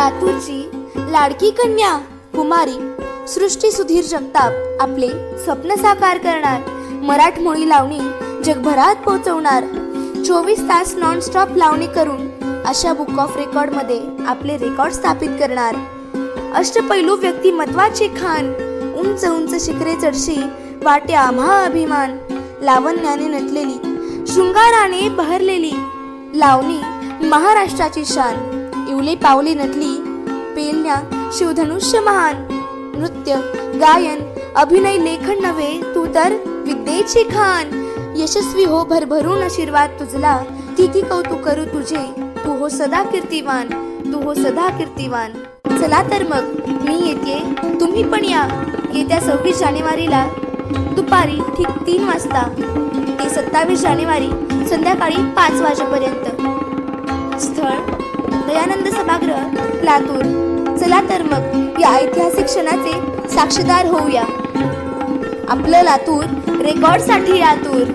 लातूरची लाडकी कन्या कुमारी सृष्टी सुधीर जगताप आपले स्वप्न साकार करणार. मराठमोळी लावणी जगभरात पोहोचवणार. चोवीस तास नॉनस्टॉप लावणी करून अशा बुक ऑफ रेकॉर्डमध्ये आपले रेकॉर्ड स्थापित करणार. अष्टपैलू व्यक्तिमत्वाची खान उंच उंच शिखरे चढशी वाटे आम्हा अभिमान लावण्याने नटलेली शृंगाराने बहरलेली लावणी महाराष्ट्राची शान. इवले पावले नटली पेलण्या शिवधनुष्य महान नृत्य गायन अभिनय लेखन नव्हे तू तर विद्येची खान. यशस्वी हो भरभरून आशीर्वाद तुझला किती कौतुक करू तुझे. तू हो सदा कीर्तिवान तू हो सदा कीर्तिवान. चला तर मग मी येते तुम्ही पण या. येत्या सव्वीस जानेवारीला दुपारी ठीक तीन वाजता. ते सत्तावीस जानेवारी संध्याकाळी पाच वाजेपर्यंत. सभागृह लातूर. चला तर मग या ऐतिहासिक क्षणाचे साक्षीदार होऊया. आपलं लातूर रेकॉर्डसाठी आतूर